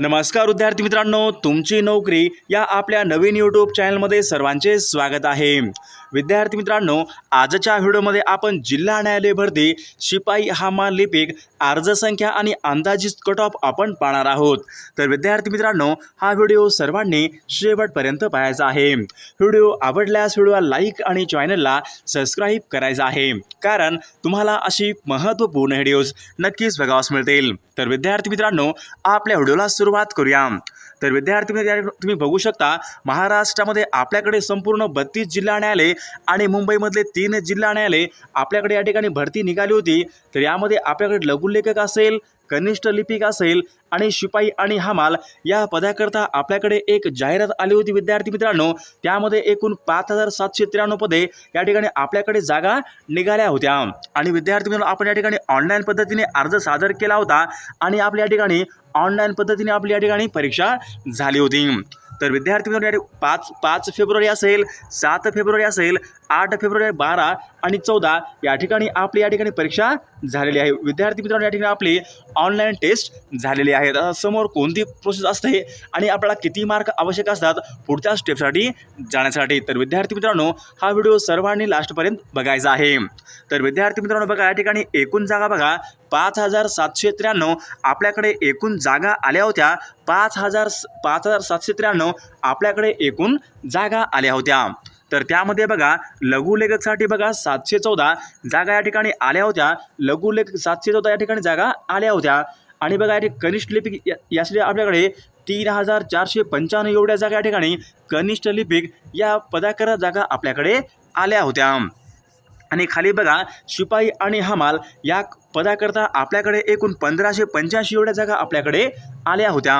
नमस्कार विद्यार्थी मित्रांनो तुमची नोकरी या आपल्या नवीन यूट्यूब चॅनलमध्ये सर्वांचे स्वागत आहे. विद्यार्थी मित्रांनो आजच्या व्हिडिओमध्ये आपण जिल्हा न्यायालय भरती शिपाई हमाल लिपिक अर्ज संख्या आणि अंदाजित कट ऑफ आपण पाहणार आहोत. तर विद्यार्थी मित्रांनो हा व्हिडिओ सर्वांनी शेवटपर्यंत पाहायचा आहे. व्हिडिओ आवडल्यास व्हिडिओला लाईक आणि चॅनलला सबस्क्राईब करायचा आहे. कारण तुम्हाला अशी महत्त्वपूर्ण व्हिडिओज नक्कीच बघावास मिळतील. तर विद्यार्थी मित्रांनो आपल्या व्हिडिओला सुरुवात करूया. तर विद्यार्थी मित्रांनो, तुम्ही बघू शकता महाराष्ट्रामध्ये आपल्याकडे संपूर्ण बत्तीस जिल्हा न्यायालय आणि मुंबईमधले तीन जिल्हा न्यायालय आपल्याकडे या ठिकाणी भरती निघाली होती. तर यामध्ये आपल्याकडे लघुलेखक असेल कनिष्ठ लिपिक असेल आणि शिपाई आणि हमाल या पदाकरता आपल्याकडे एक जाहिरात आली होती विद्यार्थी मित्रांनो. त्यामध्ये एकूण पाच हजार सातशे त्र्याण्णव पदे या ठिकाणी आपल्याकडे जागा निघाल्या होत्या. आणि विद्यार्थी मित्रांनो आपण या ठिकाणी ऑनलाईन पद्धतीने अर्ज सादर केला होता आणि आपल्या या ठिकाणी ऑनलाईन पद्धतीने आपली या ठिकाणी परीक्षा झाली होती. तर विद्यार्थी मित्रांनो या पाच पाच फेब्रुवारी असेल सात फेब्रुवारी असेल आठ फेब्रुवारी बारा आणि चौदा या ठिकाणी आपली या ठिकाणी परीक्षा झालेली आहे. विद्यार्थी मित्रांनो या ठिकाणी आपली ऑनलाईन टेस्ट झालेली आहे. आता समोर कोणती प्रोसेस असते आणि आपल्याला किती मार्क आवश्यक असतात पुढच्या स्टेपसाठी जाण्यासाठी. तर विद्यार्थी मित्रांनो हा व्हिडिओ सर्वांनी लास्टपर्यंत बघायचा आहे. तर विद्यार्थी मित्रांनो बघा या ठिकाणी एकूण जागा बघा. पाच हजार सातशे त्र्याण्णव आपल्याकडे एकूण जागा आल्या होत्या. पाच हजार पाच हजार सातशे त्र्याण्णव आपल्याकडे एकूण जागा आल्या होत्या. तर त्यामध्ये बघा लघुलेखकसाठी बघा सातशे चौदा जागा या ठिकाणी आल्या होत्या. लघुलेखक सातशे चौदा या ठिकाणी जागा आल्या होत्या. आणि बघा या कनिष्ठ लिपिक या- आपल्याकडे तीन हजार चारशे पंच्याण्णव एवढ्या जागा या ठिकाणी कनिष्ठ लिपिक या पदाकरा जागा आपल्याकडे आल्या होत्या. आणि खाली बघा शिपाई आणि हमाल या पदाकरता आपल्याकडे एकूण पंधराशे पंच्याऐंशी एवढ्या जागा आपल्याकडे आल्या होत्या.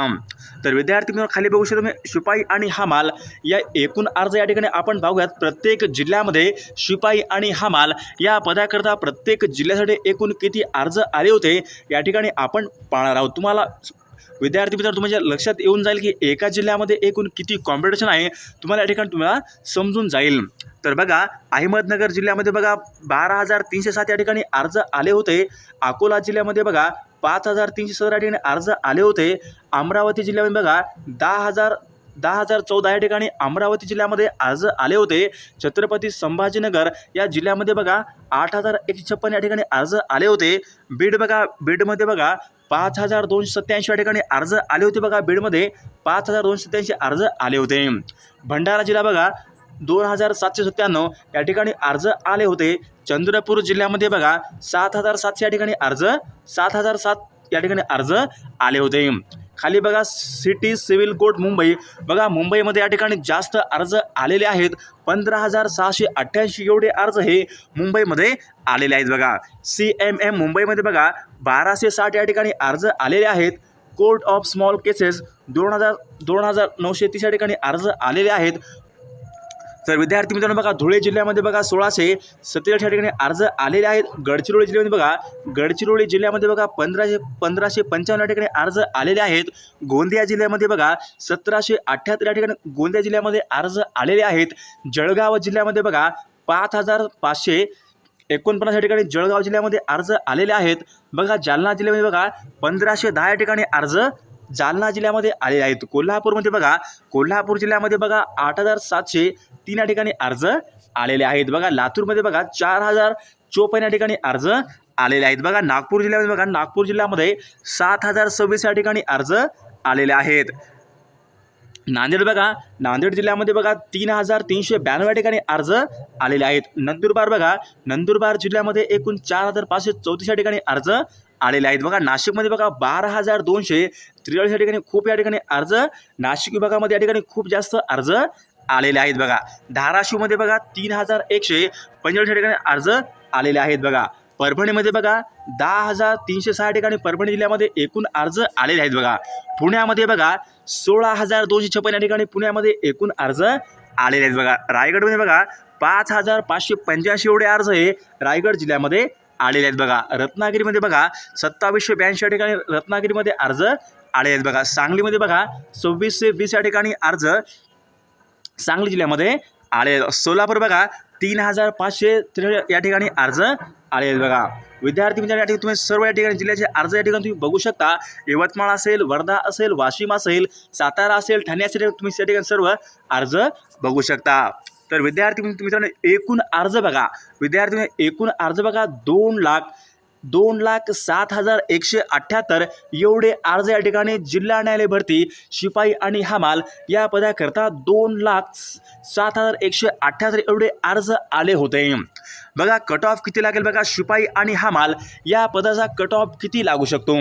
तर विद्यार्थी मित्रांनो खाली बघू शकतो तुम्ही शिपाई आणि हमाल या एकूण अर्ज या ठिकाणी आपण पाहूयात. प्रत्येक जिल्ह्यामध्ये शिपाई आणि हमाल या पदाकरता प्रत्येक जिल्ह्यासाठी एकूण किती अर्ज आले होते या ठिकाणी आपण पाहणार आहोत. तुम्हाला विद्यार्थी मित्र तुमच्या लक्षात येऊन जाईल की एका जिल्ह्यामध्ये एकूण किती कॉम्पिटिशन आहे तुम्हाला या ठिकाणी तुम्हाला समजून जाईल. तर बघा अहमदनगर जिल्ह्यामध्ये बघा बारा हजार तीनशे सात या ठिकाणी अर्ज आले होते. अकोला जिल्ह्यामध्ये बघा पाच हजार तीनशे सतरा या ठिकाणी अर्ज आले होते. अमरावती जिल्ह्यामध्ये बघा दहा हजार दहा हजार चौदा या ठिकाणी अमरावती जिल्ह्यामध्ये अर्ज आले होते. छत्रपती संभाजीनगर या जिल्ह्यामध्ये बघा आठ हजार एकशे छप्पन या ठिकाणी अर्ज आले होते. बीड बघा बीडमध्ये बघा पाच हजार दोनशे सत्त्याऐंशी या ठिकाणी अर्ज आले होते बघा बीडमध्ये. पाच हजार दोनशे सत्त्याऐंशी अर्ज आले होते. भंडारा जिल्हा बघा दोन हजार सातशे सत्त्याण्णव या ठिकाणी अर्ज आले होते. चंद्रपूर जिल्ह्यामध्ये बघा सात हजार सातशे या ठिकाणी अर्ज सात हजार सात या ठिकाणी अर्ज आले होते. खाली बघा सिटी सिव्हिल कोर्ट मुंबई. बघा मुंबईमध्ये या ठिकाणी जास्त अर्ज आलेले आहेत. पंधरा हजार सहाशे अठ्ठ्याऐंशी एवढे अर्ज हे मुंबईमध्ये आलेले आहेत बघा. सी एम एम मुंबईमध्ये बघा बाराशे साठ या ठिकाणी अर्ज आलेले आहेत. कोर्ट ऑफ स्मॉल केसेस दोन हजार दोन हजार नऊशे तीस या ठिकाणी अर्ज आलेले आहेत. तर विद्यार्थी मित्रांनो बघा धुळे जिल्ह्यामध्ये बघा सोळाशे सत्तेचाळीस या ठिकाणी अर्ज आलेले आहेत. गडचिरोली जिल्ह्यामध्ये बघा गडचिरोली जिल्ह्यामध्ये बघा पंधराशे पंधराशे पंचावन्न या ठिकाणी अर्ज आलेले आहेत. गोंदिया जिल्ह्यामध्ये बघा सतराशे अठ्ठ्याहत्तर या ठिकाणी गोंदिया जिल्ह्यामध्ये अर्ज आलेले आहेत. जळगाव जिल्ह्यामध्ये बघा पाच हजार पाचशे एकोणपन्नास या ठिकाणी जळगाव जिल्ह्यामध्ये अर्ज आलेले आहेत. बघा जालना जिल्ह्यामध्ये बघा पंधराशे दहा या ठिकाणी अर्ज जालना जिल्ह्यामध्ये आलेले आहेत. कोल्हापूरमध्ये बघा कोल्हापूर जिल्ह्यामध्ये बघा आठ हजार सातशे तीन या ठिकाणी अर्ज आलेले आहेत. बघा लातूरमध्ये बघा चार हजार चोपन्न या ठिकाणी अर्ज आलेले आहेत. बघा नागपूर जिल्ह्यामध्ये बघा नागपूर जिल्ह्यामध्ये सात हजार सव्वीस या ठिकाणी अर्ज आलेले आहेत. नांदेड बघा नांदेड जिल्ह्यामध्ये बघा तीन हजार तीनशे ब्याण्णव या ठिकाणी अर्ज आलेले आहेत. नंदुरबार बघा नंदुरबार जिल्ह्यामध्ये एकूण चार हजार पाचशे चौतीस या ठिकाणी अर्ज आलेले आहेत. बघा नाशिकमध्ये बघा बारा हजार दोनशे त्रेचाळीस या ठिकाणी खूप या ठिकाणी अर्ज नाशिक विभागामध्ये या ठिकाणी खूप जास्त अर्ज आलेले आहेत बघा. धाराशिवमध्ये बघा तीन हजार एकशे पंचेचाळीस या ठिकाणी अर्ज आलेले आहेत बघा. परभणीमध्ये बघा दहा हजार तीनशे सहा ठिकाणी परभणी जिल्ह्यामध्ये एकूण अर्ज आलेले आहेत बघा. पुण्यामध्ये बघा सोळा हजार दोनशे छप्पन या ठिकाणी पुण्यामध्ये एकूण अर्ज आलेले आहेत बघा. रायगडमध्ये बघा पाच हजार पाचशे पंच्याऐंशी एवढे अर्ज हे रायगड जिल्ह्यामध्ये आलेले आहेत बघा. रत्नागिरीमध्ये बघा सत्तावीसशे ब्याऐंशी या ठिकाणी रत्नागिरीमध्ये अर्ज आले आहेत बघा. सांगलीमध्ये बघा सव्वीसशे वीस या ठिकाणी अर्ज सांगली जिल्ह्यामध्ये आले आहेत. सोलापूर बघा तीन हजार पाचशे त्रे या ठिकाणी अर्ज आले आहेत बघा. विद्यार्थी मित्रांनो या ठिकाणी तुम्ही सर्व या ठिकाणी जिल्ह्याचे अर्ज या ठिकाणी तुम्ही बघू शकता. यवतमाळ असेल वर्धा असेल वाशिम असेल सातारा असेल ठाणे असेल तुम्ही त्या ठिकाणी सर्व अर्ज बघू शकता. तर विद्यार्थी मित्रांनो एकूण अर्ज बघा. विद्यार्थी एकूण अर्ज बघा. दोन लाख दोन लाख सात हजार एकशे अठ्ठ्याहत्तर एवढे अर्ज या ठिकाणी जिल्हा न्यायालय भरती शिपाई आणि हमाल या पदाकरता दोन लाख सात हजार एकशे अठ्ठ्याहत्तर एवढे अर्ज आले होते. बघा कट ऑफ किती लागेल बघा शिपाई आणि हमाल या पदाचा कट ऑफ किती लागू शकतो?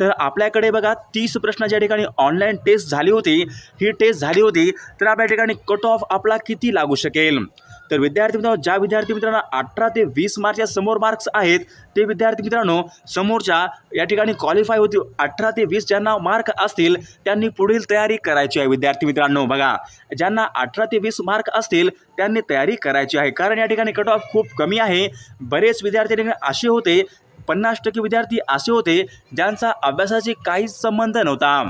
तर आपल्याकडे बघा तीस प्रश्नाच्या ज्या ठिकाणी ऑनलाईन टेस्ट झाली होती. ही टेस्ट झाली होती तर आपल्या ठिकाणी कट ऑफ आपला किती लागू शकेल? तर विद्यार्थी मित्रांनो ज्या विद्यार्थी मित्रांना अठरा ते वीस मार्कच्या समोर मार्क्स आहेत ते विद्यार्थी मित्रांनो समोरच्या या ठिकाणी क्वालिफाय होती अठरा ते वीस ज्यांना मार्क असतील त्यांनी पुढील तयारी करायची आहे विद्यार्थी मित्रांनो. बघा ज्यांना अठरा ते वीस मार्क असतील त्यांनी तयारी करायची आहे. कारण या ठिकाणी कट ऑफ खूप कमी आहे. बरेच विद्यार्थी असे होते पन्नास टक्के विद्यार्थी असे होते ज्यांचा अभ्यासाशी काहीच संबंध नव्हता.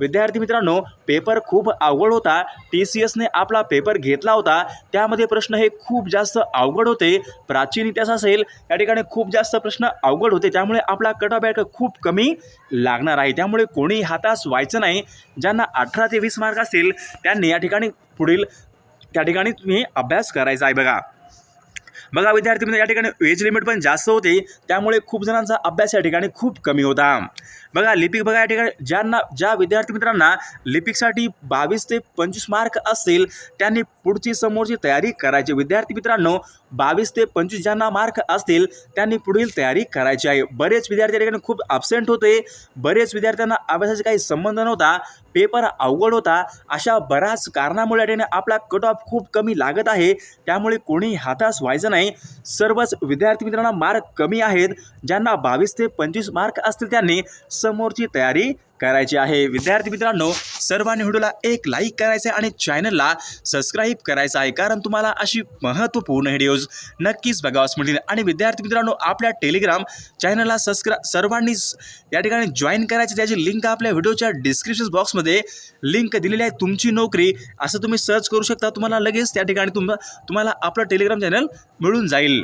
विद्यार्थी मित्रांनो पेपर खूप अवघड होता. टी सी एसने आपला पेपर घेतला होता. त्यामध्ये प्रश्न हे खूप जास्त अवघड होते. प्राचीन इतिहास असेल या ठिकाणी खूप जास्त प्रश्न अवघड होते. त्यामुळे आपला कट ऑफ खूप कमी लागणार आहे. त्यामुळे कोणी हातास व्हायचं नाही. ज्यांना अठरा ते वीस मार्क असतील त्यांनी या ठिकाणी पुढील त्या ठिकाणी तुम्ही अभ्यास करायचा आहे बघा. बघा विद्यार्थी मित्र या ठिकाणी एज लिमिट पण जास्त होते. त्यामुळे खूप जणांचा अभ्यास या ठिकाणी खूप कमी होता. बघा लिपिक बघा या ठिकाणी ज्यांना ज्या विद्यार्थी मित्रांना लिपिकसाठी बावीस ते पंचवीस मार्क असतील त्यांनी पुढची समोरची तयारी करायची. विद्यार्थी मित्रांनो बावीस ते पंचवीस ज्यांना मार्क असतील त्यांनी पुढील तयारी करायची आहे. बरेच विद्यार्थी या ठिकाणी खूप ॲबसेंट होते. बरेच विद्यार्थ्यांना अभ्यासाचा काही संबंध नव्हता. पेपर अवघड होता अशा बऱ्याच कारणामुळे त्याने ठिकाणी आपला कट ऑफ खूप कमी लागत आहे. त्यामुळे कोणी हातास व्हायचं नाही. सर्वच विद्यार्थी मित्रांना मार्क कमी आहेत. ज्यांना बावीस ते पंचवीस मार्क असतील त्यांनी समोरची तयारी करायची आहे. विद्यार्थी मित्रांनो सर्वांनी व्हिडिओला एक लाईक करायचं आहे आणि चॅनलला सबस्क्राईब करायचं आहे. कारण तुम्हाला अशी महत्त्वपूर्ण व्हिडिओज नक्कीच बघावास मिळतील. आणि विद्यार्थी मित्रांनो आपल्या टेलिग्राम चॅनलला सबस्क्रा सर्वांनी या ठिकाणी जॉईन करायची त्याची लिंक आपल्या व्हिडिओच्या डिस्क्रिप्शन बॉक्समध्ये लिंक दिलेली आहे तुमची नोकरी. असं तुम्ही सर्च करू शकता. तुम्हाला लगेच त्या ठिकाणी तुम तुम्हाला आपलं टेलिग्राम चॅनल मिळून जाईल.